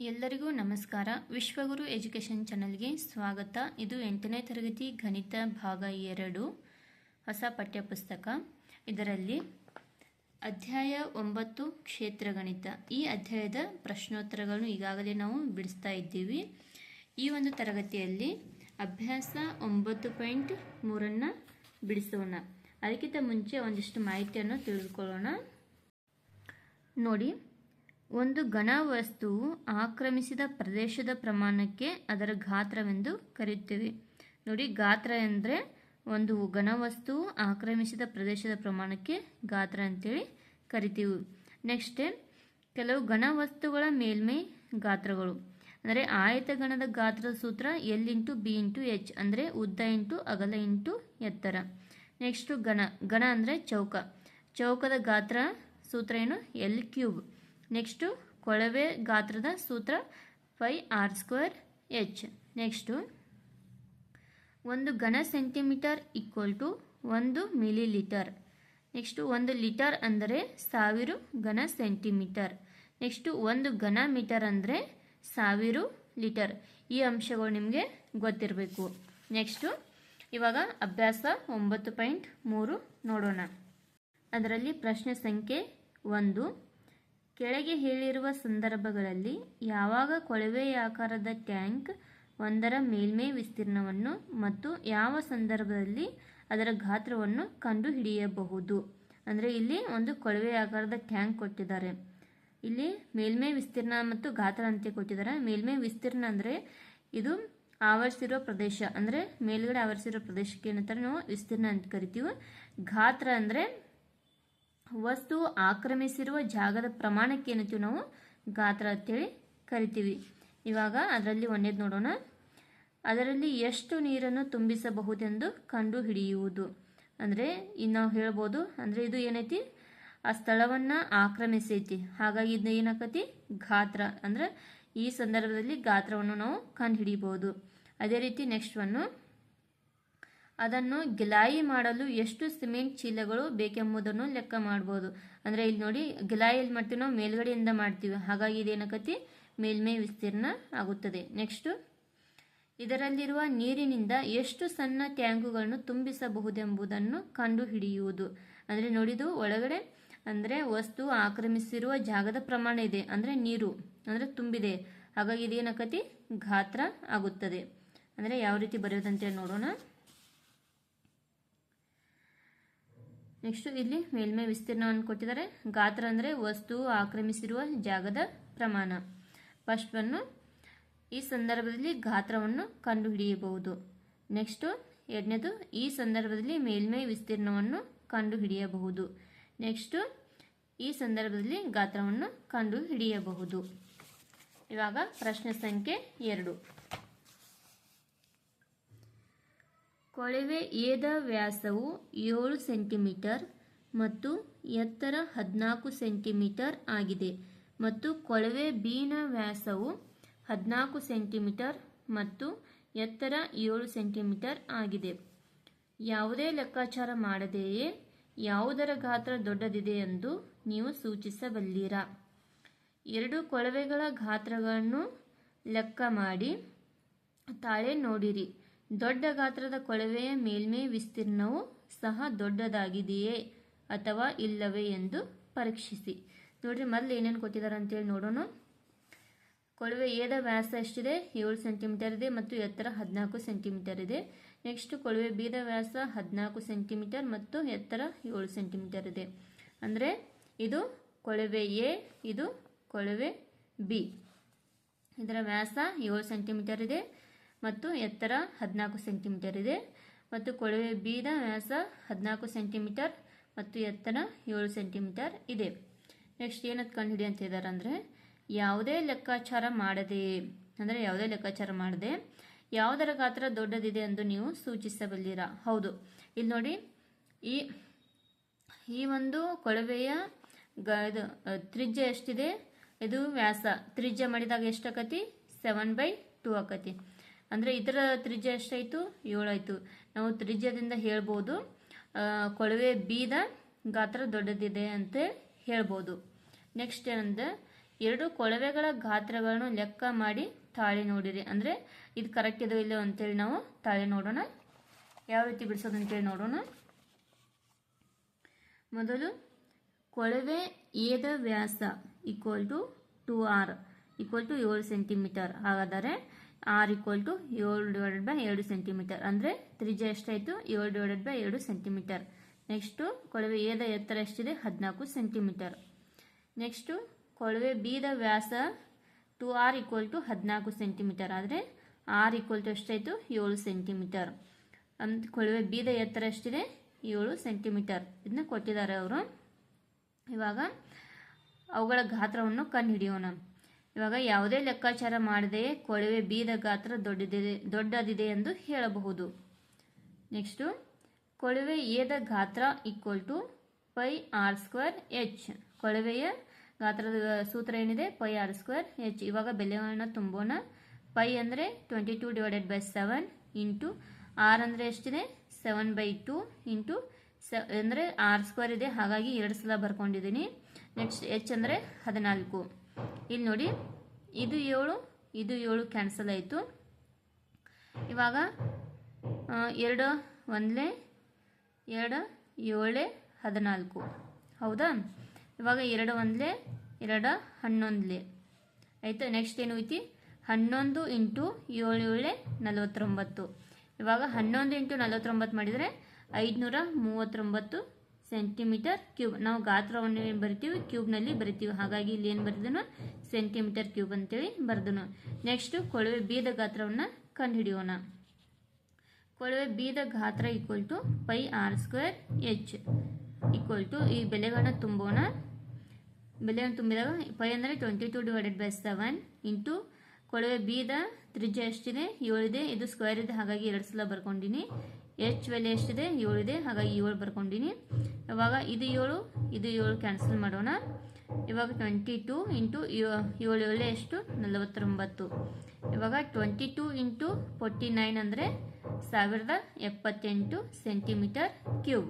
ಎಲ್ಲರಿಗೂ ನಮಸ್ಕಾರ. ವಿಶ್ವಗುರು ಎಜುಕೇಷನ್ ಚಾನಲ್ಗೆ ಸ್ವಾಗತ. ಇದು ಎಂಟನೇ ತರಗತಿ ಗಣಿತ ಭಾಗ ಎರಡು, ಹೊಸ ಪಠ್ಯಪುಸ್ತಕ. ಇದರಲ್ಲಿ ಅಧ್ಯಾಯ ಒಂಬತ್ತು, ಕ್ಷೇತ್ರ ಗಣಿತ. ಈ ಅಧ್ಯಾಯದ ಪ್ರಶ್ನೋತ್ತರಗಳನ್ನು ಈಗಾಗಲೇ ನಾವು ಬಿಡಿಸ್ತಾ ಇದ್ದೀವಿ. ಈ ಒಂದು ತರಗತಿಯಲ್ಲಿ ಅಭ್ಯಾಸ ಒಂಬತ್ತು ಪಾಯಿಂಟ್ ಮೂರನ್ನು ಬಿಡಿಸೋಣ. ಅದಕ್ಕಿಂತ ಮುಂಚೆ ಒಂದಿಷ್ಟು ಮಾಹಿತಿಯನ್ನು ತಿಳಿದುಕೊಳ್ಳೋಣ. ನೋಡಿ ಒಂದು ಘನ ವಸ್ತುವು ಆಕ್ರಮಿಸಿದ ಪ್ರದೇಶದ ಪ್ರಮಾಣಕ್ಕೆ ಅದರ ಗಾತ್ರವೆಂದು ಕರೆಯುತ್ತೇವೆ. ನೋಡಿ, ಗಾತ್ರ ಎಂದರೆ ಒಂದು ಘನ ವಸ್ತುವು ಆಕ್ರಮಿಸಿದ ಪ್ರದೇಶದ ಪ್ರಮಾಣಕ್ಕೆ ಗಾತ್ರ ಅಂತೇಳಿ ಕರಿತೀವಿ. ನೆಕ್ಸ್ಟ್ ಕೆಲವು ಘನ ವಸ್ತುಗಳ ಮೇಲ್ಮೈ ಗಾತ್ರಗಳು. ಅಂದರೆ ಆಯತಗಣದ ಗಾತ್ರದ ಸೂತ್ರ L into B into H ಅಂದರೆ ಉದ್ದ ಇಂಟು ಅಗಲ ಇಂಟು ಎತ್ತರ. ನೆಕ್ಸ್ಟು ಘನ. ಘನ ಅಂದರೆ ಚೌಕ. ಚೌಕದ ಗಾತ್ರ ಸೂತ್ರ ಏನು? ಎಲ್ ಕ್ಯೂಬ್ ನೆಕ್ಸ್ಟು ಕೊಳವೆ ಗಾತ್ರದ ಸೂತ್ರ pi R square H next ಒಂದು ಘನ ಸೆಂಟಿಮೀಟರ್ ಈಕ್ವಲ್ ಟು ಒಂದು ಮಿಲಿ ಲೀಟರ್ ನೆಕ್ಸ್ಟು ಒಂದು ಲೀಟರ್ ಅಂದರೆ ಸಾವಿರ ಘನ ಸೆಂಟಿಮೀಟರ್ ನೆಕ್ಸ್ಟು ಒಂದು ಘನ ಮೀಟರ್ ಅಂದರೆ ಸಾವಿರ ಲೀಟರ್ ಈ ಅಂಶಗಳು ನಿಮಗೆ ಗೊತ್ತಿರಬೇಕು. ನೆಕ್ಸ್ಟು ಇವಾಗ ಅಭ್ಯಾಸ ಒಂಬತ್ತು ಪಾಯಿಂಟ್ ಮೂರು ನೋಡೋಣ. ಅದರಲ್ಲಿ ಪ್ರಶ್ನೆ ಸಂಖ್ಯೆ ಒಂದು. ಕೆಳಗೆ ಹೇಳಿರುವ ಸಂದರ್ಭಗಳಲ್ಲಿ ಯಾವಾಗ ಕೊಳವೆಯಾಕಾರದ ಟ್ಯಾಂಕ್ ಒಂದರ ಮೇಲ್ಮೈ ವಿಸ್ತೀರ್ಣವನ್ನು ಮತ್ತು ಯಾವ ಸಂದರ್ಭದಲ್ಲಿ ಅದರ ಗಾತ್ರವನ್ನು ಕಂಡುಹಿಡಿಯಬಹುದು? ಅಂದರೆ ಇಲ್ಲಿ ಒಂದು ಕೊಳವೆ ಆಕಾರದ ಟ್ಯಾಂಕ್ ಕೊಟ್ಟಿದ್ದಾರೆ. ಇಲ್ಲಿ ಮೇಲ್ಮೈ ವಿಸ್ತೀರ್ಣ ಮತ್ತು ಗಾತ್ರ ಅಂತ ಕೊಟ್ಟಿದ್ದಾರೆ. ಮೇಲ್ಮೈ ವಿಸ್ತೀರ್ಣ ಅಂದರೆ ಇದು ಆವರಿಸಿರುವ ಪ್ರದೇಶ. ಅಂದರೆ ಮೇಲ್ಗಡೆ ಆವರಿಸಿರುವ ಪ್ರದೇಶಕ್ಕೆ ಏನಂತಾರೆ ನಾವು ವಿಸ್ತೀರ್ಣ ಅಂತ ಕರಿತೀವಿ. ಗಾತ್ರ ಅಂದರೆ ವಸ್ತು ಆಕ್ರಮಿಸಿರುವ ಜಾಗದ ಪ್ರಮಾಣಕ್ಕೆ ಏನಂತೀವಿ ನಾವು? ಗಾತ್ರ ಅಂತೇಳಿ ಕರಿತೀವಿ. ಇವಾಗ ಅದರಲ್ಲಿ ಒಂದೇದು ನೋಡೋಣ. ಅದರಲ್ಲಿ ಎಷ್ಟು ನೀರನ್ನು ತುಂಬಿಸಬಹುದೆಂದು ಕಂಡು ಹಿಡಿಯುವುದು ಅಂದರೆ ಇನ್ನು ನಾವು ಹೇಳ್ಬೋದು, ಅಂದರೆ ಇದು ಏನೈತಿ? ಆ ಸ್ಥಳವನ್ನು ಆಕ್ರಮಿಸೈತಿ. ಹಾಗಾಗಿ ಇದು ಏನಾಕತಿ? ಗಾತ್ರ. ಅಂದರೆ ಈ ಸಂದರ್ಭದಲ್ಲಿ ಗಾತ್ರವನ್ನು ನಾವು ಕಂಡು ಹಿಡಿಬಹುದು ಅದೇ ರೀತಿ ನೆಕ್ಸ್ಟ್ ಒನ್ನು ಅದನ್ನು ಗಿಲಾಯಿ ಮಾಡಲು ಎಷ್ಟು ಸಿಮೆಂಟ್ ಚೀಲಗಳು ಬೇಕೆಂಬುದನ್ನು ಲೆಕ್ಕ ಮಾಡ್ಬೋದು. ಅಂದರೆ ಇಲ್ಲಿ ನೋಡಿ, ಗಿಲಾಯಿ ಎಲ್ಲಿ ಮಾಡ್ತೀವಿ ನಾವು? ಮೇಲ್ಗಡೆಯಿಂದ ಮಾಡ್ತೀವಿ. ಹಾಗಾಗಿ ಇದೇನಕತಿ? ಮೇಲ್ಮೈ ವಿಸ್ತೀರ್ಣ ಆಗುತ್ತದೆ. ನೆಕ್ಸ್ಟು ಇದರಲ್ಲಿರುವ ನೀರಿನಿಂದ ಎಷ್ಟು ಸಣ್ಣ ಟ್ಯಾಂಕುಗಳನ್ನು ತುಂಬಿಸಬಹುದೆಂಬುದನ್ನು ಕಂಡುಹಿಡಿಯುವುದು. ಅಂದರೆ ನೋಡಿದು, ಒಳಗಡೆ ಅಂದರೆ ವಸ್ತು ಆಕ್ರಮಿಸಿರುವ ಜಾಗದ ಪ್ರಮಾಣ ಇದೆ. ಅಂದರೆ ನೀರು, ಅಂದರೆ ತುಂಬಿದೆ. ಹಾಗಾಗಿ ಇದೇನಕತಿ? ಗಾತ್ರ ಆಗುತ್ತದೆ. ಅಂದರೆ ಯಾವ ರೀತಿ ಬರೆಯೋದಂತೇಳಿ ನೋಡೋಣ. ನೆಕ್ಸ್ಟ್ ಇಲ್ಲಿ ಮೇಲ್ಮೈ ವಿಸ್ತೀರ್ಣವನ್ನು ಕೊಟ್ಟಿದ್ದಾರೆ. ಗಾತ್ರ ಅಂದರೆ ವಸ್ತು ಆಕ್ರಮಿಸಿರುವ ಜಾಗದ ಪ್ರಮಾಣ. ಫಸ್ಟ್ ಒನ್ನು ಈ ಸಂದರ್ಭದಲ್ಲಿ ಗಾತ್ರವನ್ನು ಕಂಡುಹಿಡಿಯಬಹುದು. ನೆಕ್ಸ್ಟು ಎರಡನೇದು, ಈ ಸಂದರ್ಭದಲ್ಲಿ ಮೇಲ್ಮೈ ವಿಸ್ತೀರ್ಣವನ್ನು ಕಂಡುಹಿಡಿಯಬಹುದು. ನೆಕ್ಸ್ಟು ಈ ಸಂದರ್ಭದಲ್ಲಿ ಗಾತ್ರವನ್ನು ಕಂಡುಹಿಡಿಯಬಹುದು. ಇವಾಗ ಪ್ರಶ್ನೆ ಸಂಖ್ಯೆ ಎರಡು. ಕೊಳವೆ ಎದ ವ್ಯಾಸವು ಏಳು ಸೆಂಟಿಮೀಟರ್ ಮತ್ತು ಎತ್ತರ ಹದಿನಾಲ್ಕು ಸೆಂಟಿಮೀಟರ್ ಆಗಿದೆ ಮತ್ತು ಕೊಳವೆ ಬೀನ ವ್ಯಾಸವು ಹದಿನಾಲ್ಕು ಸೆಂಟಿಮೀಟರ್ ಮತ್ತು ಎತ್ತರ ಏಳು ಸೆಂಟಿಮೀಟರ್ ಆಗಿದೆ. ಯಾವುದೇ ಲೆಕ್ಕಾಚಾರ ಮಾಡದೆಯೇ ಯಾವುದರ ಗಾತ್ರ ದೊಡ್ಡದಿದೆ ಎಂದು ನೀವು ಸೂಚಿಸಬಲ್ಲಿರಾ? ಎರಡು ಕೊಳವೆಗಳ ಗಾತ್ರಗಳನ್ನು ಲೆಕ್ಕ ಮಾಡಿ, ತಾಳೆ ನೋಡಿರಿ. ದೊಡ್ಡ ಗಾತ್ರದ ಕೊಳವೆಯ ಮೇಲ್ಮೈ ವಿಸ್ತೀರ್ಣವು ಸಹ ದೊಡ್ಡದಾಗಿದೆಯೇ ಅಥವಾ ಇಲ್ಲವೇ ಎಂದು ಪರೀಕ್ಷಿಸಿ. ನೋಡ್ರಿ, ಮೊದಲು ಏನೇನು ಕೊಟ್ಟಿದ್ದಾರೆ ಅಂತೇಳಿ ನೋಡೋಣ. ಕೊಳವೆ ಎದ ವ್ಯಾಸ ಎಷ್ಟಿದೆ? ಏಳು ಸೆಂಟಿಮೀಟರ್ ಇದೆ ಮತ್ತು ಎತ್ತರ ಹದಿನಾಲ್ಕು ಸೆಂಟಿಮೀಟರ್ ಇದೆ. ನೆಕ್ಸ್ಟ್ ಕೊಳವೆ ಬೀದ ವ್ಯಾಸ ಹದಿನಾಲ್ಕು ಸೆಂಟಿಮೀಟರ್ ಮತ್ತು ಎತ್ತರ ಏಳು ಸೆಂಟಿಮೀಟರ್ ಇದೆ. ಅಂದರೆ ಇದು ಕೊಳವೆ ಎ, ಇದು ಕೊಳವೆ ಬಿ. ಇದರ ವ್ಯಾಸ ಏಳು ಸೆಂಟಿಮೀಟರ್ ಇದೆ. ಮತ್ತು ಎತ್ತರ ಹದಿನಾಲ್ಕು ಸೆಂಟಿಮೀಟರ್ ಇದೆ. ಮತ್ತು ಕೊಳವೆ ಬೀದ ವ್ಯಾಸ ಹದಿನಾಲ್ಕು ಸೆಂಟಿಮೀಟರ್ ಮತ್ತು ಎತ್ತರ ಏಳು ಸೆಂಟಿಮೀಟರ್ ಇದೆ. ನೆಕ್ಸ್ಟ್ ಏನದು ಕಂಡುಹಿಡಿ ಅಂತ ಇದ್ದಾರೆ ಅಂದರೆ, ಯಾವುದೇ ಲೆಕ್ಕಾಚಾರ ಮಾಡದೆ, ಅಂದರೆ ಯಾವುದೇ ಲೆಕ್ಕಾಚಾರ ಮಾಡದೆ ಯಾವುದರ ಗಾತ್ರ ದೊಡ್ಡದಿದೆ ಎಂದು ನೀವು ಸೂಚಿಸಬಲ್ಲಿರಾ? ಹೌದು. ಇಲ್ಲಿ ನೋಡಿ, ಈ ಈ ಒಂದು ಕೊಳವೆಯ ಗ, ಇದು, ತ್ರಿಜ್ಯ ಎಷ್ಟಿದೆ? ಇದು ವ್ಯಾಸ. ತ್ರಿಜ್ಯ ಮಾಡಿದಾಗ ಎಷ್ಟಾಕತಿ? ಸೆವೆನ್ ಬೈ ಟೂ ಆಕತಿ. ಅಂದರೆ ಇದರ ತ್ರಿಜ್ಯ ಎಷ್ಟಾಯಿತು? ಏಳಾಯಿತು. ನಾವು ತ್ರಿಜ್ಯದಿಂದ ಹೇಳ್ಬೋದು ಕೊಳವೆ ಬೀದ ಗಾತ್ರ ದೊಡ್ಡದಿದೆ ಅಂತ ಹೇಳ್ಬೋದು. ನೆಕ್ಸ್ಟ್ ಏನಂದ್ರೆ, ಎರಡು ಕೊಳವೆಗಳ ಗಾತ್ರಗಳನ್ನು ಲೆಕ್ಕ ಮಾಡಿ ತಾಳಿ ನೋಡಿರಿ. ಅಂದರೆ ಇದು ಕರೆಕ್ಟ್ ಇದೋ ಇಲ್ಲೋ ಅಂತೇಳಿ ನಾವು ತಾಳಿ ನೋಡೋಣ. ಯಾವ ರೀತಿ ಬಿಡಿಸೋದು ಅಂತೇಳಿ ನೋಡೋಣ. ಮೊದಲು ಕೊಳವೆ ಏದ ವ್ಯಾಸ equal to two R equal to ಏಳು ಸೆಂಟಿಮೀಟರ್ ಹಾಗಾದರೆ ಆರ್ ಈಕ್ವಲ್ ಟು ಏಳು ಡಿವೈಡೆಡ್ ಬೈ ಎರಡು ಸೆಂಟಿಮೀಟರ್ ಅಂದರೆ ತ್ರಿಜ ಎಷ್ಟಾಯಿತು? ಏಳು ಡಿವೈಡೆಡ್ ಬೈ ಎರಡು ಸೆಂಟಿಮೀಟರ್ ನೆಕ್ಸ್ಟು ಕೊಳವೆ ಎದ ಎತ್ತರ ಎಷ್ಟಿದೆ? ಹದಿನಾಲ್ಕು ಸೆಂಟಿಮೀಟರ್ ನೆಕ್ಸ್ಟು ಕೊಳವೆ ಬಿದ ವ್ಯಾಸ ಟು ಆರ್ ಈಕ್ವಲ್ ಟು ಹದಿನಾಲ್ಕು ಸೆಂಟಿಮೀಟರ್ ಆದರೆ ಆರ್ ಈಕ್ವಲ್ ಟು ಎಷ್ಟಾಯಿತು? ಏಳು ಸೆಂಟಿಮೀಟರ್ ಅಂತ ಕೊಳವೆ ಬೀದ ಎತ್ತರ ಎಷ್ಟಿದೆ? ಏಳು ಸೆಂಟಿಮೀಟರ್ ಇದನ್ನ ಕೊಟ್ಟಿದ್ದಾರೆ ಅವರು. ಇವಾಗ ಅವುಗಳ ಗಾತ್ರವನ್ನು ಕಂಡುಹಿಡಿಯೋಣ. ಇವಾಗ ಯಾವುದೇ ಲೆಕ್ಕಾಚಾರ ಮಾಡದೆ ಕೊಳವೆ ಬೀದ ಗಾತ್ರ ದೊಡ್ಡದಿದೆ ದೊಡ್ಡದಿದೆ ಎಂದು ಹೇಳಬಹುದು. ನೆಕ್ಸ್ಟು ಕೊಳವೆ ಎದ ಗಾತ್ರ equal to pi r square h ಕೊಳವೆಯ ಗಾತ್ರದ ಸೂತ್ರ ಏನಿದೆ? ಪೈ ಆರ್ ಸ್ಕ್ವೇರ್ ಎಚ್ ಇವಾಗ ಬೆಲೆಗಳನ್ನು ತುಂಬೋಣ. ಪೈ ಅಂದರೆ twenty two divided by seven into R ಅಂದರೆ ಎಷ್ಟಿದೆ? ಸೆವೆನ್ ಬೈ ಟು ಇಂಟು ಸ ಅಂದರೆ ಆರ್ ಸ್ಕ್ವೇರ್ ಇದೆ. ಹಾಗಾಗಿ ಎರಡು ಸಲ ಬರ್ಕೊಂಡಿದ್ದೀನಿ. ನೆಕ್ಸ್ಟ್ ಎಚ್ ಅಂದರೆ ಹದಿನಾಲ್ಕು. ಇಲ್ಲಿ ನೋಡಿ, ಇದು ಏಳು ಇದು ಏಳು ಕ್ಯಾನ್ಸಲ್ ಆಯಿತು. ಇವಾಗ ಎರಡು, ಒಂದಲೇ, ಎರಡು, ಏಳೆ, ಹದಿನಾಲ್ಕು. ಹೌದಾ? ಇವಾಗ ಎರಡು, ಒಂದಲೇ, ಎರಡು, ಹನ್ನೊಂದಲೇ. ಆಯಿತು ನೆಕ್ಸ್ಟ್ ಏನು ಐತಿ? ಹನ್ನೊಂದು ಇಂಟು ಏಳು ಏಳು, ನಲವತ್ತೊಂಬತ್ತು. ಇವಾಗ ಹನ್ನೊಂದು ಇಂಟು ನಲವತ್ತೊಂಬತ್ತು ಮಾಡಿದರೆ ಐದುನೂರ ಮೂವತ್ತೊಂಬತ್ತು ಸೆಂಟಿಮೀಟರ್ ಕ್ಯೂಬ್. ನಾವು ಗಾತ್ರವನ್ನು ಏನು ಬರಿತೀವಿ? ಕ್ಯೂಬ್ನಲ್ಲಿ ಬರಿತೀವಿ. ಹಾಗಾಗಿ ಇಲ್ಲಿ ಏನು ಬರೆದನು? ಸೆಂಟಿಮೀಟರ್ ಕ್ಯೂಬ್ ಅಂತೇಳಿ ಬರೆದನು. ನೆಕ್ಸ್ಟು ಕೊಳವೆ ಬೀದ ಗಾತ್ರವನ್ನು ಕಂಡುಹಿಡಿಯೋಣ. ಕೊಳವೆ ಬೀದ ಗಾತ್ರ equal to pi R square H equal to ಈ ಬೆಲೆಗಳನ್ನ ತುಂಬೋಣ. ಬೆಲೆಗಳನ್ನು ತುಂಬಿದಾಗ ಪೈ ಅಂದರೆ twenty two divided by seven into ಕೊಳವೆ ಬೀದ ತ್ರಿಜ್ಯ ಎಷ್ಟಿದೆ? ಏಳಿದೆ. ಇದು ಸ್ಕ್ವೇರ್ ಇದೆ. ಹಾಗಾಗಿ ಎರಡು ಸಲ ಬರ್ಕೊಂಡಿನಿ. ಎಚ್ ಬೆಲೆ ಎಷ್ಟಿದೆ? ಏಳಿದೆ. ಹಾಗಾಗಿ ಏಳು ಬರ್ಕೊಂಡಿನಿ. ಇವಾಗ ಇದು ಏಳು ಇದು ಏಳು ಕ್ಯಾನ್ಸಲ್ ಮಾಡೋಣ. ಇವಾಗ ಟ್ವೆಂಟಿ ಟೂ ಇಂಟು ಏಳು ಏಳು ಎಷ್ಟು? ನಲವತ್ತೊಂಬತ್ತು. ಇವಾಗ twenty two into forty nine ಅಂದರೆ ಸಾವಿರದ ಎಪ್ಪತ್ತೆಂಟು ಸೆಂಟಿಮೀಟರ್ ಕ್ಯೂಬ್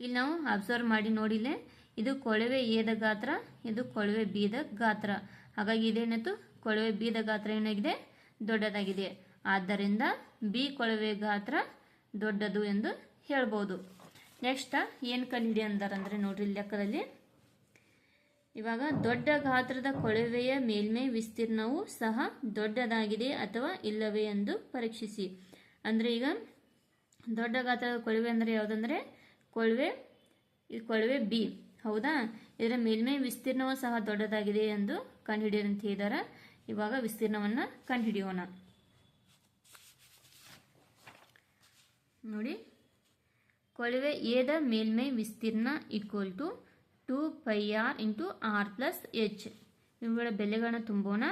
ಇಲ್ಲಿ ನಾವು ಅಬ್ಸರ್ವ್ ಮಾಡಿ ನೋಡಿಲೆ ಇದು ಕೊಳವೆ ಏದ ಗಾತ್ರ, ಇದು ಕೊಳವೆ ಬೀದ ಗಾತ್ರ. ಹಾಗಾಗಿ ಇದೇನಿತ್ತು ಕೊಳವೆ ಬೀದ ಗಾತ್ರ ಏನಾಗಿದೆ? ದೊಡ್ಡದಾಗಿದೆ. ಆದ್ದರಿಂದ ಬಿ ಕೊಳವೆ ಗಾತ್ರ ದೊಡ್ಡದು ಎಂದು ಹೇಳ್ಬೋದು. ನೆಕ್ಸ್ಟ್ ಏನು ಕಂಡುಹಿಡಿ ಅಂದಾರಂದರೆ ನೋಡ್ರಿ ಲೆಕ್ಕದಲ್ಲಿ. ಇವಾಗ ದೊಡ್ಡ ಗಾತ್ರದ ಕೊಳವೆಯ ಮೇಲ್ಮೈ ವಿಸ್ತೀರ್ಣವು ಸಹ ದೊಡ್ಡದಾಗಿದೆ ಅಥವಾ ಇಲ್ಲವೇ ಎಂದು ಪರೀಕ್ಷಿಸಿ. ಅಂದರೆ ಈಗ ದೊಡ್ಡ ಗಾತ್ರದ ಕೊಳವೆ ಅಂದರೆ ಯಾವುದಂದರೆ? ಕೊಳವೆ ಇದು ಕೊಳವೆ ಬಿ ಹೌದಾ? ಇದರ ಮೇಲ್ಮೈ ವಿಸ್ತೀರ್ಣವೂ ಸಹ ದೊಡ್ಡದಾಗಿದೆ ಎಂದು ಕಂಡುಹಿಡಿಯಲು ಅಂತ ಹೇಳಿದಾರೆ. ಇವಾಗ ವಿಸ್ತೀರ್ಣವನ್ನು ಕಂಡುಹಿಡಿಯೋಣ. ನೋಡಿ. ಕೊಳವೆ ಎದ ಮೇಲ್ಮೈ ವಿಸ್ತೀರ್ಣ equal to two pi R into R plus H ಇವುಗಳ ಬೆಲೆಗಳನ್ನ ತುಂಬೋಣ.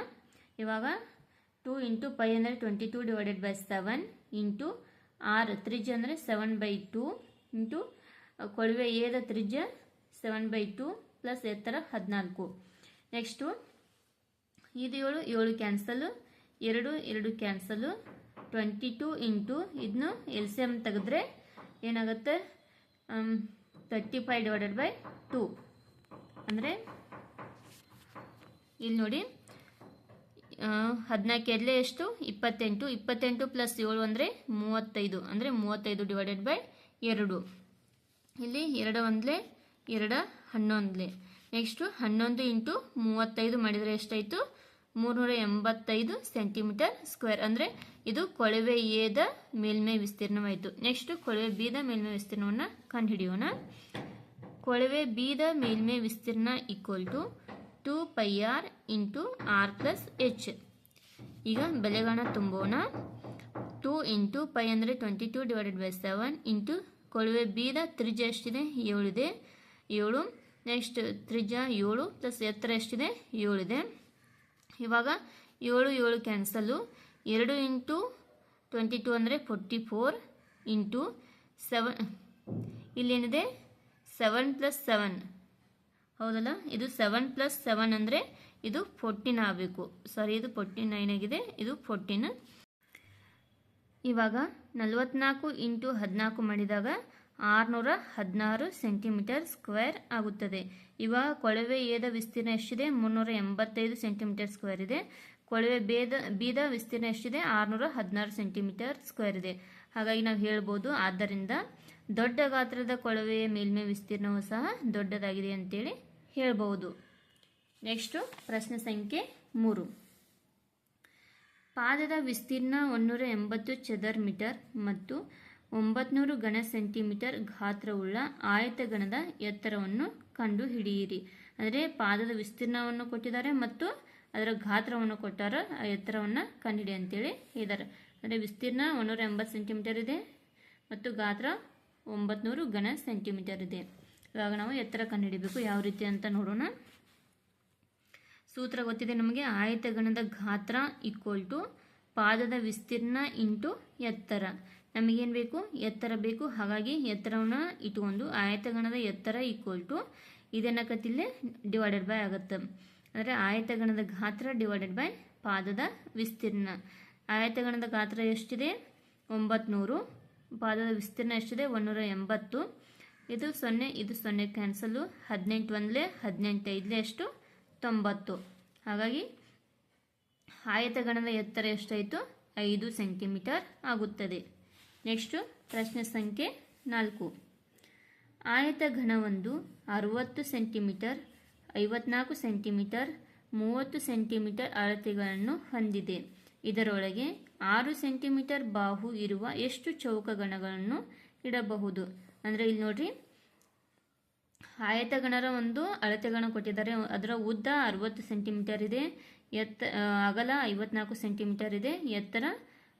ಇವಾಗ ಟು ಇಂಟು ಪೈ ಅಂದರೆ twenty two divided by seven into R ತ್ರಿಜ್ಯ ಅಂದರೆ ಸೆವೆನ್ ಬೈ ಟೂ ಇಂಟು ಕೊಳವೆ ಎದ ತ್ರಿಜ್ಯ ಸೆವೆನ್ ಬೈ ಟೂ ಪ್ಲಸ್ ಎತ್ತರ ಹದಿನಾಲ್ಕು. ನೆಕ್ಸ್ಟು ಇದು ಏಳು ಏಳು ಕ್ಯಾನ್ಸಲು ಎರಡು ಎರಡು ಕ್ಯಾನ್ಸಲು ಟ್ವೆಂಟಿ ಟೂ ಇಂಟು ಇದನ್ನು ಎಲ್ ಸಿ ಎಂ ತೆಗೆದ್ರೆ ಏನಾಗುತ್ತೆ? Thirty five divided by two ಅಂದರೆ ಇಲ್ಲಿ ನೋಡಿ ಹದಿನಾಲ್ಕು ಎರಡಲೇ ಎಷ್ಟು? ಇಪ್ಪತ್ತೆಂಟು. ಇಪ್ಪತ್ತೆಂಟು ಪ್ಲಸ್ ಏಳು ಅಂದರೆ ಮೂವತ್ತೈದು. ಅಂದರೆ ಮೂವತ್ತೈದು ಡಿವೈಡೆಡ್ ಬೈ ಎರಡು. ಇಲ್ಲಿ ಎರಡು ಒಂದಲೇ, ಎರಡ ಹನ್ನೊಂದಲೇ. ನೆಕ್ಸ್ಟು ಹನ್ನೊಂದು ಇಂಟು ಮೂವತ್ತೈದು ಮಾಡಿದರೆ ಎಷ್ಟಾಯಿತು? ಮೂರುನೂರ ಎಂಬತ್ತೈದು ಸೆಂಟಿಮೀಟರ್ ಸ್ಕ್ವೇರ್ ಅಂದರೆ ಇದು ಕೊಳವೆ ಎದ ಮೇಲ್ಮೈ ವಿಸ್ತೀರ್ಣವಾಯಿತು. ನೆಕ್ಸ್ಟ್ ಕೊಳವೆ ಬಿದ ಮೇಲ್ಮೈ ವಿಸ್ತೀರ್ಣವನ್ನು ಕಂಡುಹಿಡಿಯೋಣ. ಕೊಳವೆ ಬಿದ ಮೇಲ್ಮೈ ವಿಸ್ತೀರ್ಣ equal to two pi R into R plus H ಈಗ ಬೆಲೆಗಳನ್ನ ತುಂಬೋಣ. ಟು ಇಂಟು ಪೈ ಅಂದರೆ twenty two divided by seven into ಕೊಳವೆ ಬಿದ ತ್ರಿಜ ಎಷ್ಟಿದೆ? ಏಳಿದೆ ಏಳು. ನೆಕ್ಸ್ಟ್ ತ್ರಿಜ್ಯ ಏಳು ಪ್ಲಸ್ ಎತ್ತರ ಎಷ್ಟಿದೆ? ಏಳಿದೆ ಇವಾಗ ಏಳು ಏಳು ಕ್ಯಾನ್ಸಲ್ಲು ಎರಡು ಇಂಟು ಟ್ವೆಂಟಿ ಟು ಅಂದರೆ forty four into seven. ಇಲ್ಲೇನಿದೆ? Seven plus seven. ಹೌದಲ್ಲ? ಇದು ಸೆವೆನ್ ಪ್ಲಸ್ ಸೆವೆನ್ ಅಂದರೆ ಇದು ಫೋರ್ಟೀನ್ ಆಗಬೇಕು. ಸಾರಿ, ಇದು ಫೋರ್ಟಿ ನೈನ್ ಆಗಿದೆ, ಇದು ಫೋರ್ಟೀನ್. ಇವಾಗ ನಲವತ್ನಾಲ್ಕು ಇಂಟು ಹದಿನಾಲ್ಕು ಮಾಡಿದಾಗ ಆರುನೂರ ಹದಿನಾರು ಸೆಂಟಿಮೀಟರ್ ಸ್ಕ್ವೇರ್ ಆಗುತ್ತದೆ. ಇವಾಗ ಕೊಳವೆ ಏದ ವಿಸ್ತೀರ್ಣ ಎಷ್ಟಿದೆ? ಮುನ್ನೂರ ಎಂಬತ್ತೈದು ಸೆಂಟಿಮೀಟರ್ ಸ್ಕ್ವೇರ್ ಇದೆ. ಕೊಳವೆ ಬೇದ ಬೀದ ವಿಸ್ತೀರ್ಣ ಎಷ್ಟಿದೆ? ಆರುನೂರ ಹದಿನಾರು ಸೆಂಟಿಮೀಟರ್ ಸ್ಕ್ವೇರ್ ಇದೆ. ಹಾಗಾಗಿ ನಾವು ಹೇಳ್ಬೋದು, ಆದ್ದರಿಂದ ದೊಡ್ಡ ಗಾತ್ರದ ಕೊಳವೆಯ ಮೇಲ್ಮೆ ವಿಸ್ತೀರ್ಣವೂ ಸಹ ದೊಡ್ಡದಾಗಿದೆ ಅಂತೇಳಿ ಹೇಳ್ಬೋದು. ನೆಕ್ಸ್ಟು ಪ್ರಶ್ನೆ ಸಂಖ್ಯೆ ಮೂರು. ಪಾದದ ವಿಸ್ತೀರ್ಣ ಒಂದೂರ ಎಂಬತ್ತು ಚದರ್ ಮೀಟರ್ ಮತ್ತು ಒಂಬತ್ನೂರು ಘನ ಸೆಂಟಿಮೀಟರ್ ಗಾತ್ರವುಳ್ಳ ಆಯತಗಣದ ಎತ್ತರವನ್ನು ಕಂಡುಹಿಡಿಯಿರಿ. ಅಂದರೆ ಪಾದದ ವಿಸ್ತೀರ್ಣವನ್ನು ಕೊಟ್ಟಿದ್ದಾರೆ ಮತ್ತು ಅದರ ಗಾತ್ರವನ್ನು ಕೊಟ್ಟಾರ ಎತ್ತರವನ್ನು ಕಂಡುಹಿಡಿ ಅಂತೇಳಿ ಇದ್ದಾರೆ ಅಂದರೆ ವಿಸ್ತೀರ್ಣ ಒಂದೂರ ಎಂಬತ್ತು ಸೆಂಟಿಮೀಟರ್ ಇದೆ ಮತ್ತು ಗಾತ್ರ ಒಂಬತ್ನೂರು ಘನ ಸೆಂಟಿಮೀಟರ್ ಇದೆ. ಇವಾಗ ನಾವು ಎತ್ತರ ಕಂಡುಹಿಡಿಬೇಕು ಯಾವ ರೀತಿ ಅಂತ ನೋಡೋಣ. ಸೂತ್ರ ಗೊತ್ತಿದೆ ನಮಗೆ? ಆಯತಗಣದ ಗಾತ್ರ ಈಕ್ವಲ್ ಟು ಪಾದದ ವಿಸ್ತೀರ್ಣ ಇಂಟು ಎತ್ತರ. ನಮಗೇನು ಬೇಕು? ಎತ್ತರ ಬೇಕು. ಹಾಗಾಗಿ ಎತ್ತರವನ್ನು ಇಟ್ಕೊಂಡು ಆಯತಗಣದ ಎತ್ತರ ಈಕ್ವಲ್ ಟು ಇದೇನಕತ್ತಿಲ್ಲೇ ಡಿವೈಡೆಡ್ ಬೈ ಆಗುತ್ತೆ. ಅಂದರೆ ಆಯತಗಣದ ಗಾತ್ರ ಡಿವೈಡೆಡ್ ಬೈ ಪಾದದ ವಿಸ್ತೀರ್ಣ. ಆಯತಗಣದ ಗಾತ್ರ ಎಷ್ಟಿದೆ? ಒಂಬತ್ನೂರು ಪಾದದ ವಿಸ್ತೀರ್ಣ ಎಷ್ಟಿದೆ? ಒಂದೂರ ಎಂಬತ್ತು. ಇದು ಸೊನ್ನೆ ಇದು ಸೊನ್ನೆ ಕ್ಯಾನ್ಸಲು ಹದಿನೆಂಟು ಒಂದಲೇ, ಹದಿನೆಂಟು ಐದಲೇ ಎಷ್ಟು? ತೊಂಬತ್ತು. ಹಾಗಾಗಿ ಆಯತಗಣದ ಎತ್ತರ ಎಷ್ಟಾಯಿತು? ಐದು ಸೆಂಟಿಮೀಟರ್ ಆಗುತ್ತದೆ. ನೆಕ್ಸ್ಟು ಪ್ರಶ್ನೆ ಸಂಖ್ಯೆ ನಾಲ್ಕು. ಆಯತಘನವೊಂದು ಅರುವತ್ತು ಸೆಂಟಿಮೀಟರ್ ಐವತ್ನಾಲ್ಕು ಸೆಂಟಿಮೀಟರ್ ಮೂವತ್ತು ಸೆಂಟಿಮೀಟರ್ ಅಳತೆಗಳನ್ನು ಹೊಂದಿದೆ. ಇದರೊಳಗೆ ಆರು ಸೆಂಟಿಮೀಟರ್ ಬಾಹು ಇರುವ ಎಷ್ಟು ಚೌಕಗಣಗಳನ್ನು ಇಡಬಹುದು? ಅಂದರೆ ಇಲ್ಲಿ ನೋಡ್ರಿ. ಆಯತಗಣರ ಒಂದು ಅಳತೆಗಣ ಕೊಟ್ಟಿದ್ದಾರೆ. ಅದರ ಉದ್ದ ಅರವತ್ತು ಸೆಂಟಿಮೀಟರ್ ಇದೆ. ಎತ್ತ ಅಗಲ ಐವತ್ನಾಲ್ಕು ಸೆಂಟಿಮೀಟರ್ ಇದೆ. ಎತ್ತರ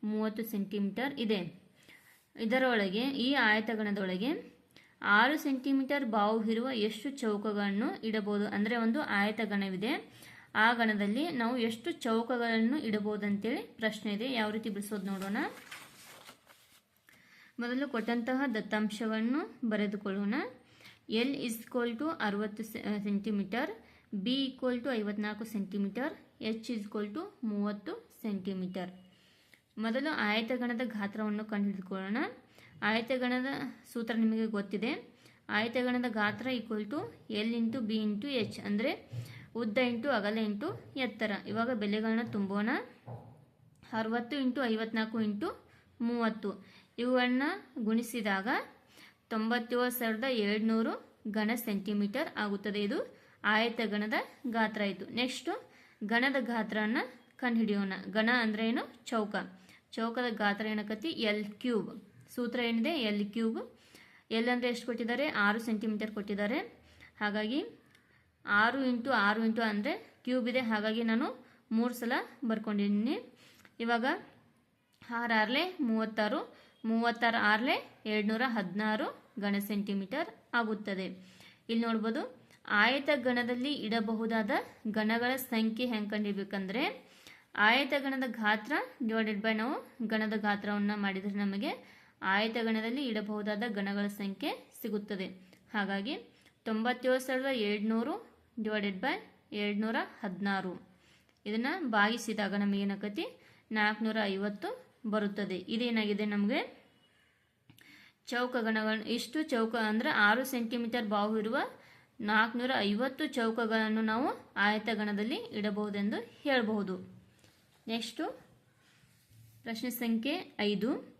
ಮೂವತ್ತು ಸೆಂಟಿಮೀಟರ್ ಇದೆ. ಇದರೊಳಗೆ, ಈ ಆಯತಗಣದೊಳಗೆ ಆರು ಸೆಂಟಿಮೀಟರ್ ಬಾವು ಇರುವ ಎಷ್ಟು ಚೌಕಗಳನ್ನು ಇಡಬಹುದು? ಅಂದರೆ ಒಂದು ಆಯತಗಣವಿದೆ ಆ ಗಣದಲ್ಲಿ ನಾವು ಎಷ್ಟು ಚೌಕಗಳನ್ನು ಇಡಬಹುದು ಅಂತೇಳಿ ಪ್ರಶ್ನೆ ಇದೆ. ಯಾವ ರೀತಿ ಬಿಡಿಸೋದು ನೋಡೋಣ. ಮೊದಲು ಕೊಟ್ಟಂತಹ ದತ್ತಾಂಶವನ್ನು ಬರೆದುಕೊಳ್ಳೋಣ. ಎಲ್ ಇಸ್ಕೋಲ್ ಟು ಅರವತ್ತು ಸೆಂಟಿಮೀಟರ್, ಬಿ ಈಕ್ವಲ್ ಟು ಐವತ್ನಾಲ್ಕು ಸೆಂಟಿಮೀಟರ್, ಎಚ್ ಇಸ್ಕೋಲ್ ಟು ಮೂವತ್ತು ಸೆಂಟಿಮೀಟರ್. ಮೊದಲು ಆಯತಗಣದ ಗಾತ್ರವನ್ನು ಕಂಡುಹಿಡಿದುಕೊಳ್ಳೋಣ. ಆಯತಗಣದ ಸೂತ್ರ ನಿಮಗೆ ಗೊತ್ತಿದೆ. ಆಯತಗಣದ ಗಾತ್ರ equal to L into B into H ಅಂದರೆ ಉದ್ದ ಇಂಟು ಅಗಲ ಇಂಟು ಎತ್ತರ. ಇವಾಗ ಬೆಲೆಗಳನ್ನ ತುಂಬೋಣ. ಅರವತ್ತು ಇಂಟು ಐವತ್ನಾಲ್ಕು ಇಂಟು ಮೂವತ್ತು. ಇವುಗಳನ್ನ ಗುಣಿಸಿದಾಗ ತೊಂಬತ್ತೇಳು ಸಾವಿರದ ಏಳ್ನೂರು ಘನ ಸೆಂಟಿಮೀಟರ್ ಆಗುತ್ತದೆ. ಇದು ಆಯತಗಣದ ಗಾತ್ರ ಇದು. ನೆಕ್ಸ್ಟು ಗಣದ ಗಾತ್ರವನ್ನು ಕಂಡುಹಿಡಿಯೋಣ. ಗಣ ಅಂದ್ರೆ ಏನು ಚೌಕ. ಚೌಕದ ಗಾತ್ರ ಏನಕತಿ ಎಲ್ ಕ್ಯೂಬ್ ಸೂತ್ರ ಏನಿದೆ? ಎಲ್ ಕ್ಯೂಬ್ ಎಲ್ ಅಂದರೆ ಎಷ್ಟು ಕೊಟ್ಟಿದ್ದಾರೆ? ಆರು ಸೆಂಟಿಮೀಟರ್ ಕೊಟ್ಟಿದ್ದಾರೆ. ಹಾಗಾಗಿ ಆರು ಇಂಟು ಆರು ಇಂಟು ಅಂದರೆ ಕ್ಯೂಬ್ ಇದೆ. ಹಾಗಾಗಿ ನಾನು ಮೂರು ಸಲ ಬರ್ಕೊಂಡಿದ್ದೀನಿ. ಇವಾಗ ಆರು ಆರ್ಲೆ ಮೂವತ್ತಾರು ಮೂವತ್ತಾರು ಆರ್ಲೆ ಎರಡುನೂರ ಹದಿನಾರು ಘನ ಸೆಂಟಿಮೀಟರ್ ಆಗುತ್ತದೆ. ಇಲ್ಲಿ ನೋಡ್ಬೋದು, ಆಯತ ಗಣದಲ್ಲಿ ಇಡಬಹುದಾದ ಗಣಗಳ ಸಂಖ್ಯೆ ಹೆಂಗೆ ಕಂಡಿಬೇಕಂದ್ರೆ ಆಯತ ಗಣದ ಗಾತ್ರ ಡಿವೈಡೆಡ್ ಬೈ ನಾವು ಗಣದ ಗಾತ್ರವನ್ನು ಮಾಡಿದರೆ ನಮಗೆ ಆಯತ ಗಣದಲ್ಲಿ ಇಡಬಹುದಾದ ಗಣಗಳ ಸಂಖ್ಯೆ ಸಿಗುತ್ತದೆ. ಹಾಗಾಗಿ ತೊಂಬತ್ತೇಳು ಸಾವಿರದ ಏಳ್ನೂರು ಡಿವೈಡೆಡ್ ಬೈ ಏಳ್ನೂರ ಹದಿನಾರು. ಇದನ್ನು ಭಾಗಿಸಿದಾಗ ನಮಗೆ ಏನಾಕತಿ ನಾಲ್ಕುನೂರ ಐವತ್ತು ಬರುತ್ತದೆ. ಇದೇನಾಗಿದೆ ನಮಗೆ? ಚೌಕ ಗಣಗಳು ಇಷ್ಟು ಚೌಕ ಅಂದರೆ ಆರು ಸೆಂಟಿಮೀಟರ್ ಬಾಹು ಇರುವ ನಾಲ್ಕುನೂರ ಐವತ್ತು ಚೌಕಗಳನ್ನು ನಾವು ಆಯತಗಣದಲ್ಲಿ ಇಡಬಹುದೆಂದು ಹೇಳಬಹುದು. ನೆಕ್ಸ್ಟು ಪ್ರಶ್ನೆ ಸಂಖ್ಯೆ ಐದು.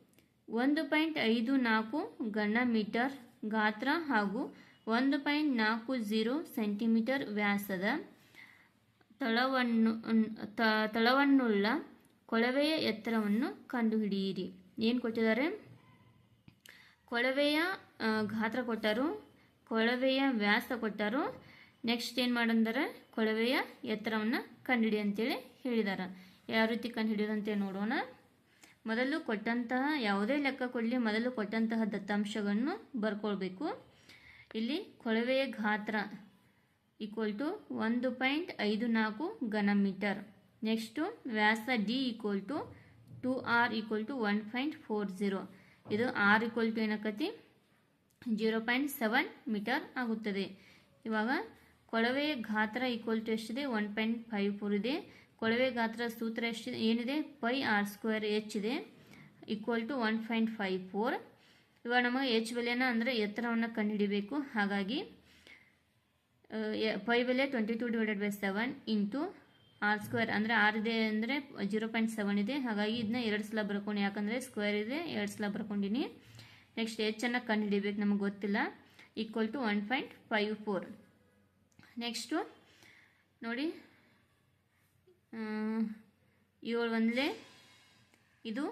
ಒಂದು ಪಾಯಿಂಟ್ ಐದು ನಾಲ್ಕು ಘನ ಮೀಟರ್ ಗಾತ್ರ ಹಾಗೂ ಒಂದು ಪಾಯಿಂಟ್ ನಾಲ್ಕು ಝೀರೋ ಸೆಂಟಿಮೀಟರ್ ವ್ಯಾಸದ ತಳವನ್ನು ತಳವನ್ನುಳ್ಳ ಕೊಳವೆಯ ಎತ್ತರವನ್ನು ಕಂಡುಹಿಡಿಯಿರಿ. ಏನು ಕೊಟ್ಟಿದ್ದಾರೆ? ಕೊಳವೆಯ ಗಾತ್ರ ಕೊಟ್ಟರು, ಕೊಳವೆಯ ವ್ಯಾಸ ಕೊಟ್ಟರು. ನೆಕ್ಸ್ಟ್ ಏನು ಮಾಡಂದರೆ, ಕೊಳವೆಯ ಎತ್ತರವನ್ನು ಕಂಡುಹಿಡಿ ಅಂತೇಳಿ ಹೇಳಿದ್ದಾರೆ ಯಾವ ರೀತಿ ಕಂಡುಹಿಡಿಯೋದು ಅಂತೇಳಿ ನೋಡೋಣ. ಮೊದಲು ಕೊಟ್ಟಂತಹ, ಯಾವುದೇ ಲೆಕ್ಕ ಕೊಡಲಿ, ಮೊದಲು ಕೊಟ್ಟಂತಹ ದತ್ತಾಂಶಗಳನ್ನು ಬರ್ಕೊಳ್ಬೇಕು. ಇಲ್ಲಿ ಕೊಳವೆಯ ಗಾತ್ರ ಈಕ್ವಲ್ ಟು ಒಂದು ಪಾಯಿಂಟ್ ಐದು ನಾಲ್ಕು ಘನ metre. Next Vyasa D equal to two R equal to one point four zero ಇದು ಆರ್ ಈಕ್ವಲ್ ಟು ಏನಕ್ಕತಿ? ಜೀರೋ ಪಾಯಿಂಟ್ ಸೆವೆನ್ ಮೀಟರ್ ಆಗುತ್ತದೆ. ಇವಾಗ ಕೊಳವೆಯ ಗಾತ್ರ ಈಕ್ವಲ್ ಟು ಎಷ್ಟಿದೆ? ಒನ್ ಪಾಯಿಂಟ್ ಫೈವ್ ಫೋರ್ ಇದೆ. ಕೊಳವೆ ಗಾತ್ರ ಸೂತ್ರ ಎಷ್ಟಿದೆ ಏನಿದೆ? ಪೈ ಆರ್ ಸ್ಕ್ವೇರ್ ಎಚ್ ಇದೆ, equal to one point five four. ಇವಾಗ ನಮಗೆ ಎಚ್ ಬೆಲೆನ ಅಂದರೆ ಎತ್ತರವನ್ನು ಕಂಡುಹಿಡಿಬೇಕು. ಹಾಗಾಗಿ ಪೈ ಬೆಲೆ twenty two divided by seven into R square ಅಂದರೆ ಆರ್ ಇದೆ ಅಂದರೆ ಜೀರೋ ಪಾಯಿಂಟ್ ಸೆವೆನ್ ಇದೆ. ಹಾಗಾಗಿ ಇದನ್ನ ಎರಡು ಸಲ ಬರ್ಕೊಂಡು. ಯಾಕಂದರೆ ಸ್ಕ್ವೇರ್ ಇದೆ, ಎರಡು ಸಲ ಬರ್ಕೊಂಡಿನಿ. ನೆಕ್ಸ್ಟ್ ಎಚ್ಚನ್ನು ಕಂಡುಹಿಡಿಬೇಕು ನಮಗೆ ಗೊತ್ತಿಲ್ಲ. Equal to one point five four. Next, ನೋಡಿ ಏಳು ಒಂದಲೇ ಇದು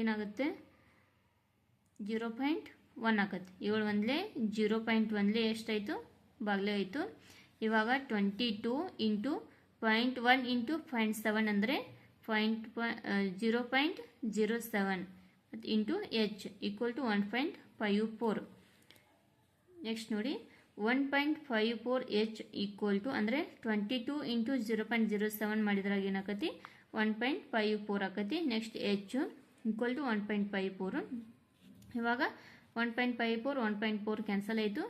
ಏನಾಗುತ್ತೆ? ಜೀರೋ ಪಾಯಿಂಟ್ ಒನ್ ಆಗುತ್ತೆ. ಏಳು ಒಂದಲೇ ಜೀರೋ ಪಾಯಿಂಟ್ ಒನ್ಲೆ ಎಷ್ಟಾಯಿತು? ಬಾಗ್ಲೇ ಆಯಿತು ಇವಾಗ twenty two into point one into point seven ಅಂದರೆ point zero point zero seven into H equal to one point five four. Next ನೋಡಿ. One point five four H equal to ಅಂದರೆ twenty two into zero point zero seven ಮಾಡಿದ್ರಾಗ ಏನಾಕತಿ? One point five four ಆಕತಿ. Next H equal to one point five four ಇವಾಗ one point five four one point four cancel ಆಯಿತು.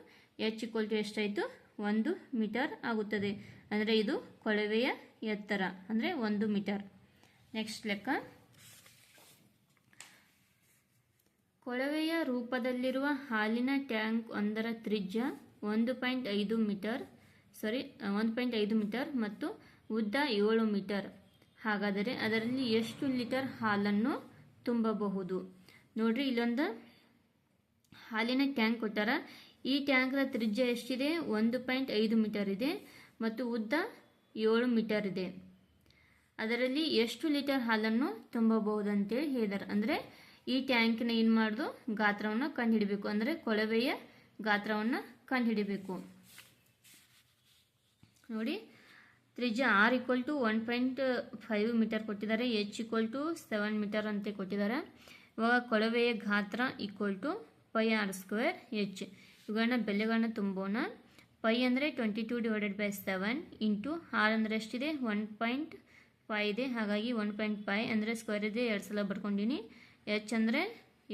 H equal to ಎಷ್ಟಾಯಿತು? ಒಂದು metre ಆಗುತ್ತದೆ. ಅಂದರೆ ಇದು ಕೊಳವೆಯ ಎತ್ತರ. ಅಂದರೆ ಒಂದು ಮೀಟರ್ ನೆಕ್ಸ್ಟ್ ಲೆಕ್ಕ. ಕೊಳವೆಯ ರೂಪದಲ್ಲಿರುವ ಹಾಲಿನ ಟ್ಯಾಂಕ್ ಒಂದರ ತ್ರಿಜ್ಯ ಒಂದು ಪಾಯಿಂಟ್ ಐದು ಮೀಟರ್ ಸಾರಿ ಒಂದು ಪಾಯಿಂಟ್ ಐದು ಮೀಟರ್ ಮತ್ತು ಉದ್ದ ಏಳು ಮೀಟರ್. ಹಾಗಾದರೆ ಅದರಲ್ಲಿ ಎಷ್ಟು ಲೀಟರ್ ಹಾಲನ್ನು ತುಂಬಬಹುದು? ನೋಡ್ರಿ, ಇಲ್ಲೊಂದು ಹಾಲಿನ ಟ್ಯಾಂಕ್ ಕೊಟ್ಟಾರ. ಈ ಟ್ಯಾಂಕ್ನ ತ್ರಿಜ್ಯ ಎಷ್ಟಿದೆ? ಒಂದು ಪಾಯಿಂಟ್ ಐದು ಮೀಟರ್ ಇದೆ ಮತ್ತು ಉದ್ದ ಏಳು ಮೀಟರ್ ಇದೆ. ಅದರಲ್ಲಿ ಎಷ್ಟು ಲೀಟರ್ ಹಾಲನ್ನು ತುಂಬಬಹುದು ಅಂತೇಳಿ ಹೇಳಿದಾರೆ. ಅಂದರೆ ಈ ಟ್ಯಾಂಕಿನ ಏನು ಮಾಡೋದು ಗಾತ್ರವನ್ನು ಕಂಡುಹಿಡಬೇಕು. ಅಂದರೆ ಕೊಳವೆಯ ಗಾತ್ರವನ್ನು ಕಂಡುಹಿಡಬೇಕು ನೋಡಿ, ತ್ರಿಜ್ಯ R equal to one point five metre ಕೊಟ್ಟಿದ್ದಾರೆ H equal to seven metre ಅಂತ ಕೊಟ್ಟಿದ್ದಾರೆ. ಇವಾಗ ಕೊಳವೆಯ ಗಾತ್ರ equal to pi R square H ಇವುಗಳನ್ನ ಬೆಲೆಗಳನ್ನ ತುಂಬೋಣ. ಪೈ ಅಂದರೆ twenty two divided by seven into R ಅಂದರೆ ಎಷ್ಟಿದೆ? ಒನ್ ಪಾಯಿಂಟ್ ಫೈ ಇದೆ. ಹಾಗಾಗಿ ಒನ್ ಪಾಯಿಂಟ್ ಫೈ ಅಂದರೆ ಸ್ಕ್ವೇರ್ ಇದೆ. ಎರಡು ಸಲ ಬರ್ಕೊಂಡಿನಿ. ಎಚ್ ಅಂದರೆ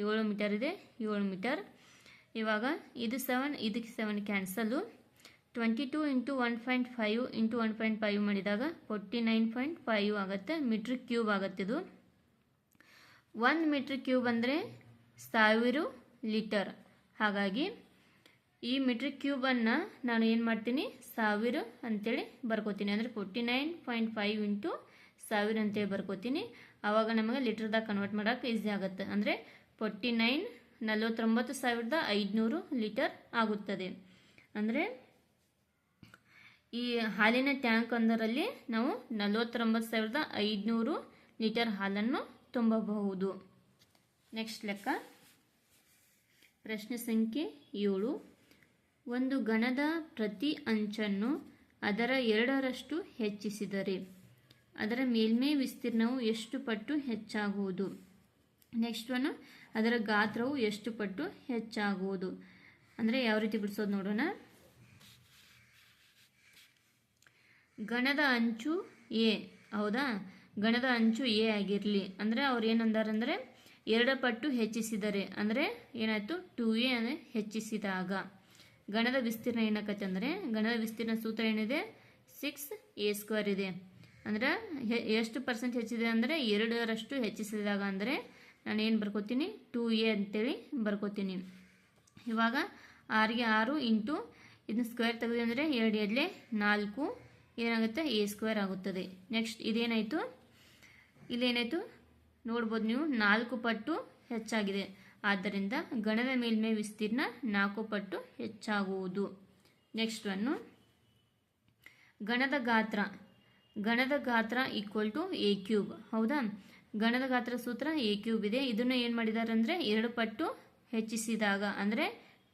ಏಳು ಮೀಟರ್ ಇದೆ. ಏಳು ಮೀಟರ್ ಇವಾಗ ಇದು ಸೆವೆನ್ ಇದಕ್ಕೆ seven cancel twenty two into one point five into one point five ಮಾಡಿದಾಗ ಫೋರ್ಟಿ ನೈನ್ ಪಾಯಿಂಟ್ ಫೈವ್ ಆಗುತ್ತೆ ಮೀಟ್ರ್ ಕ್ಯೂಬ್ ಆಗುತ್ತೆ ಇದು. ಒಂದು ಮೀಟ್ರ್ ಕ್ಯೂಬ್ ಅಂದರೆ ಸಾವಿರ ಲೀಟರ್ ಹಾಗಾಗಿ ಈ ಮೀಟ್ರ್ ಕ್ಯೂಬನ್ನು ನಾನು ಏನು ಮಾಡ್ತೀನಿ? ಸಾವಿರ ಅಂತೇಳಿ ಬರ್ಕೋತೀನಿ. ಅಂದರೆ forty nine point five into ಸಾವಿರ ಅಂತೇಳಿ ಬರ್ಕೋತೀನಿ. ಆವಾಗ ನಮಗೆ ಲೀಟ್ರದಾಗ ಕನ್ವರ್ಟ್ ಮಾಡೋಕೆ ಈಸಿ ಆಗುತ್ತೆ. ಅಂದರೆ ಫೋರ್ಟಿ ನೈನ್ ನಲವತ್ತೊಂಬತ್ತು ಸಾವಿರದ ಐದುನೂರು ಲೀಟರ್ ಆಗುತ್ತದೆ. ಅಂದರೆ ಈ ಹಾಲಿನ ಟ್ಯಾಂಕ್ ಒಂದರಲ್ಲಿ ನಾವು ನಲವತ್ತೊಂಬತ್ತು ಸಾವಿರದ ಐದುನೂರು ಲೀಟರ್ ಹಾಲನ್ನು ತುಂಬಬಹುದು. ನೆಕ್ಸ್ಟ್ ಲೆಕ್ಕ. ಪ್ರಶ್ನೆ ಸಂಖ್ಯೆ ಏಳು. ಒಂದು ಗಣದ ಪ್ರತಿ ಅಂಚನ್ನು ಅದರ ಎರಡರಷ್ಟು ಹೆಚ್ಚಿಸಿದರೆ ಅದರ ಮೇಲ್ಮೈ ವಿಸ್ತೀರ್ಣವು ಎಷ್ಟು ಪಟ್ಟು ಹೆಚ್ಚಾಗುವುದು? Next one. ಅದರ ಗಾತ್ರವು ಎಷ್ಟು ಪಟ್ಟು ಹೆಚ್ಚಾಗುವುದು? ಅಂದರೆ ಯಾವ ರೀತಿ ಬಿಡಿಸೋದು ನೋಡೋಣ. ಗಣದ ಅಂಚು ಎ. ಹೌದಾ? ಗಣದ ಅಂಚು ಎ ಆಗಿರಲಿ. ಅಂದರೆ ಅವ್ರು ಏನಂದಾರಂದರೆ ಎರಡು ಪಟ್ಟು ಹೆಚ್ಚಿಸಿದರೆ. ಅಂದರೆ ಏನಾಯಿತು? ಟು ಎ ಅಂದರೆ ಹೆಚ್ಚಿಸಿದಾಗ. ಗಣದ ವಿಸ್ತೀರ್ಣ ಏನಕ್ಕತ್ತೆ ಅಂದರೆ? ಗಣದ ವಿಸ್ತೀರ್ಣ ಸೂತ್ರ ಏನಿದೆ? ಸಿಕ್ಸ್ ಎ ಸ್ಕ್ವೇರ್ ಇದೆ. ಅಂದರೆ ಎಷ್ಟು ಪರ್ಸೆಂಟ್ ಹೆಚ್ಚಿದೆ ಅಂದರೆ? ಎರಡರಷ್ಟು ಹೆಚ್ಚಿಸಿದಾಗ ಅಂದರೆ ನಾನು ಏನು ಬರ್ಕೋತೀನಿ? ಟೂ ಎ ಅಂತೇಳಿ ಬರ್ಕೋತೀನಿ. ಇವಾಗ ಆರಿಗೆ ಆರು ಇಂಟು ಇದನ್ನ ಸ್ಕ್ವೇರ್ ತೆಗೆದು ಅಂದರೆ ಎರಡು ಎರಡಲೆ ನಾಲ್ಕು. ಏನಾಗುತ್ತೆ? ಎ ಸ್ಕ್ವೇರ್ ಆಗುತ್ತದೆ. ನೆಕ್ಸ್ಟ್ ಇದೇನಾಯಿತು? ಇಲ್ಲೇನಾಯಿತು? ನೋಡ್ಬೋದು ನೀವು, ನಾಲ್ಕು ಪಟ್ಟು ಹೆಚ್ಚಾಗಿದೆ. ಆದ್ದರಿಂದ ಗಣದ ಮೇಲ್ಮೈ ವಿಸ್ತೀರ್ಣ ನಾಲ್ಕು ಪಟ್ಟು ಹೆಚ್ಚಾಗುವುದು. ನೆಕ್ಸ್ಟ್ ಒನ್ನು ಗಣದ ಗಾತ್ರ. ಗಣದ ಗಾತ್ರ ಈಕ್ವಲ್ ಟು ಎ ಕ್ಯೂಬ್ ಹೌದಾ? ಗಣದ ಗಾತ್ರ ಸೂತ್ರ ಎ ಕ್ಯೂಬ್ ಇದೆ. ಇದನ್ನು ಏನು ಮಾಡಿದ್ದಾರೆ ಅಂದರೆ ಎರಡು ಪಟ್ಟು ಹೆಚ್ಚಿಸಿದಾಗ ಅಂದರೆ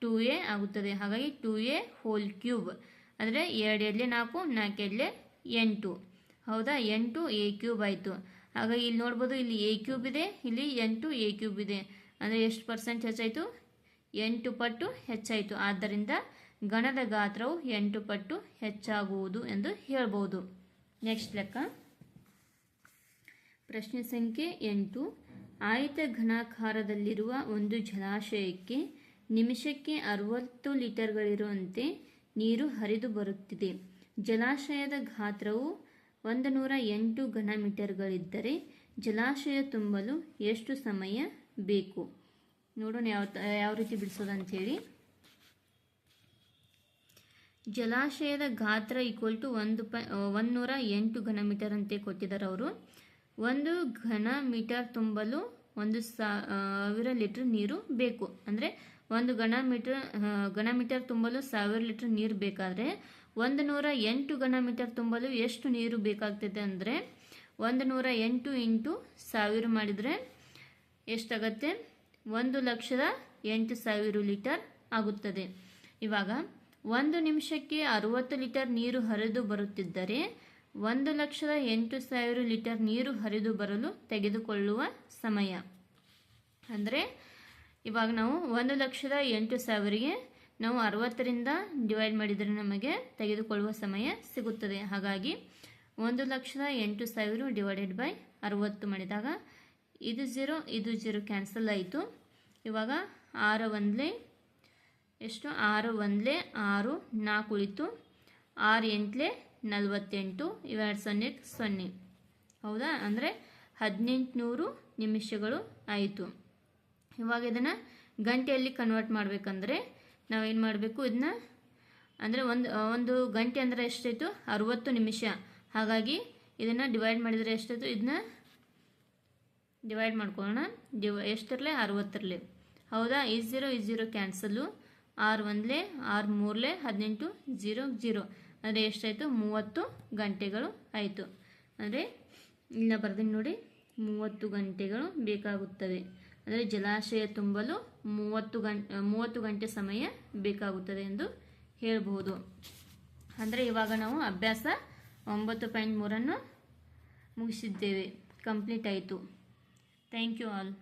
ಟೂ ಎ ಆಗುತ್ತದೆ. ಹಾಗಾಗಿ ಟೂ ಎ ಹೋಲ್ ಕ್ಯೂಬ್ ಅಂದರೆ ಎರಡು ಎಲ್ಲೆ ನಾಲ್ಕು ನಾಲ್ಕು ಎಲ್ಲೆ ಎಂಟು. ಹೌದಾ? ಎಂಟು ಎ ಕ್ಯೂಬ್ ಆಯಿತು. ಹಾಗಾಗಿ ಇಲ್ಲಿ ನೋಡ್ಬೋದು ಇಲ್ಲಿ ಎ ಕ್ಯೂಬ್ ಇದೆ, ಇಲ್ಲಿ ಎಂಟು ಎ ಕ್ಯೂಬ್ ಇದೆ. ಅಂದರೆ ಎಷ್ಟು ಪರ್ಸೆಂಟ್ ಹೆಚ್ಚಾಯಿತು? ಎಂಟು ಪಟ್ಟು ಹೆಚ್ಚಾಯಿತು. ಆದ್ದರಿಂದ ಗಣದ ಗಾತ್ರವು ಎಂಟು ಪಟ್ಟು ಹೆಚ್ಚಾಗುವುದು ಎಂದು ಹೇಳ್ಬೋದು. ನೆಕ್ಸ್ಟ್ ಲೆಕ್ಕ. ಪ್ರಶ್ನೆ ಸಂಖ್ಯೆ ಎಂಟು. ಆಯತ ಘನಾಕಾರದಲ್ಲಿರುವ ಒಂದು ಜಲಾಶಯಕ್ಕೆ ನಿಮಿಷಕ್ಕೆ ಅರವತ್ತು ಲೀಟರ್ಗಳಿರುವಂತೆ ನೀರು ಹರಿದು ಬರುತ್ತಿದೆ. ಜಲಾಶಯದ ಗಾತ್ರವು ಒಂದು ನೂರ ಎಂಟು ಘನ ಮೀಟರ್ಗಳಿದ್ದರೆ ಜಲಾಶಯ ತುಂಬಲು ಎಷ್ಟು ಸಮಯ ಬೇಕು? ನೋಡೋಣ ಯಾವ ಯಾವ ರೀತಿ ಬಿಡಿಸೋದು ಅಂಥೇಳಿ. ಜಲಾಶಯದ ಗಾತ್ರ ಈಕ್ವಲ್ ಟು ಒಂದು ಪ ಒಂದೂರ ಎಂಟು ಘನ ಮೀಟರ್ ಅಂತೆ ಕೊಟ್ಟಿದ್ದಾರೆ ಅವರು. ಒಂದು ಘನ ಮೀಟರ್ ತುಂಬಲು ಒಂದು ಸಾವಿರ ಲೀಟರ್ ನೀರು ಬೇಕು. ಅಂದರೆ ಒಂದು ಘನ ಮೀಟರ್ ಘನ ಮೀಟರ್ ತುಂಬಲು ಸಾವಿರ ಲೀಟರ್ ನೀರು ಬೇಕಾದರೆ, ಒಂದು ನೂರ ಎಂಟು ಘನ ಮೀಟರ್ ತುಂಬಲು ಎಷ್ಟು ನೀರು ಬೇಕಾಗ್ತದೆ ಅಂದರೆ, ಒಂದು ನೂರ ಎಂಟು ಇಂಟು ಸಾವಿರ ಮಾಡಿದರೆ ಎಷ್ಟಾಗತ್ತೆ? ಒಂದು ಲಕ್ಷದ ಎಂಟು ಸಾವಿರ ಲೀಟರ್ ಆಗುತ್ತದೆ. ಇವಾಗ, ಒಂದು ನಿಮಿಷಕ್ಕೆ ಅರುವತ್ತು ಲೀಟರ್ ನೀರು ಹರಿದು ಬರುತ್ತಿದ್ದರೆ ಒಂದು ಲಕ್ಷದ ಎಂಟು ಸಾವಿರ ಲೀಟರ್ ನೀರು ಹರಿದು ಬರಲು ತೆಗೆದುಕೊಳ್ಳುವ ಸಮಯ. ಅಂದರೆ, ಇವಾಗ ನಾವು ಒಂದು ಲಕ್ಷದ ಎಂಟು ಸಾವಿರಿಗೆ ನಾವು ಅರವತ್ತರಿಂದ ಡಿವೈಡ್ ಮಾಡಿದರೆ ನಮಗೆ ತೆಗೆದುಕೊಳ್ಳುವ ಸಮಯ ಸಿಗುತ್ತದೆ. ಹಾಗಾಗಿ, ಒಂದು ಲಕ್ಷದ ಎಂಟು ಸಾವಿರ ಡಿವೈಡೆಡ್ ಬೈ ಅರವತ್ತು ಮಾಡಿದಾಗ, ಇದು ಜೀರೋ ಇದು ಜೀರೋ ಕ್ಯಾನ್ಸಲ್ ಆಯಿತು. ಇವಾಗ ಆರು ಒಂದ್ಲೆ, ಎಷ್ಟು? ಆರು ಒಂದ್ಲೆ ಆರು ನಾಲ್ಕು ಉಳಿತು. ಆರು ಎಂಟ್ಲೆ ನಲವತ್ತೆಂಟು, ಇವೆರಡು ಸೊನ್ನೆ ಸೊನ್ನೆ. ಹೌದಾ? ಅಂದರೆ ಹದಿನೆಂಟುನೂರು ನಿಮಿಷಗಳು ಆಯಿತು. ಇವಾಗ ಇದನ್ನು ಗಂಟೆಯಲ್ಲಿ ಕನ್ವರ್ಟ್ ಮಾಡಬೇಕಂದ್ರೆ ನಾವೇನು ಮಾಡಬೇಕು ಇದನ್ನ? ಅಂದರೆ ಒಂದು ಒಂದು ಗಂಟೆ ಅಂದರೆ ಎಷ್ಟಾಯಿತು? ಅರುವತ್ತು ನಿಮಿಷ. ಹಾಗಾಗಿ ಇದನ್ನು ಡಿವೈಡ್ ಮಾಡಿದರೆ ಎಷ್ಟಾಯಿತು? ಇದನ್ನ ಡಿವೈಡ್ ಮಾಡ್ಕೊಳ್ಳೋಣ. ಡಿವ ಎಷ್ಟರಲ್ಲೇ ಅರವತ್ತರಲ್ಲೇ ಹೌದಾ? ಈ ಝೀರೋ ಈ ಝೀರೋ ಕ್ಯಾನ್ಸಲ್ಲು. ಆರು ಒಂದಲೇ, ಆರು ಮೂರಲೇ, ಹದಿನೆಂಟು, ಜೀರೋ ಝೀರೋ ಅಂದರೆ ಎಷ್ಟಾಯಿತು? ಮೂವತ್ತು ಗಂಟೆಗಳು ಆಯಿತು. ಅಂದರೆ ಇಲ್ಲ ಬರ್ದಿನ ನೋಡಿ. ಮೂವತ್ತು ಗಂಟೆಗಳು ಬೇಕಾಗುತ್ತವೆ ಅಂದರೆ ಜಲಾಶಯ ತುಂಬಲು ಮೂವತ್ತು ಗಂಟೆ ಮೂವತ್ತು ಗಂಟೆ ಸಮಯ ಬೇಕಾಗುತ್ತದೆ ಎಂದು ಹೇಳಬಹುದು. ಅಂದರೆ ಇವಾಗ ನಾವು ಅಭ್ಯಾಸ ಒಂಬತ್ತು ಪಾಯಿಂಟ್ ಮೂರನ್ನು ಮುಗಿಸಿದ್ದೇವೆ. ಕಂಪ್ಲೀಟ್ ಆಯಿತು. Thank you all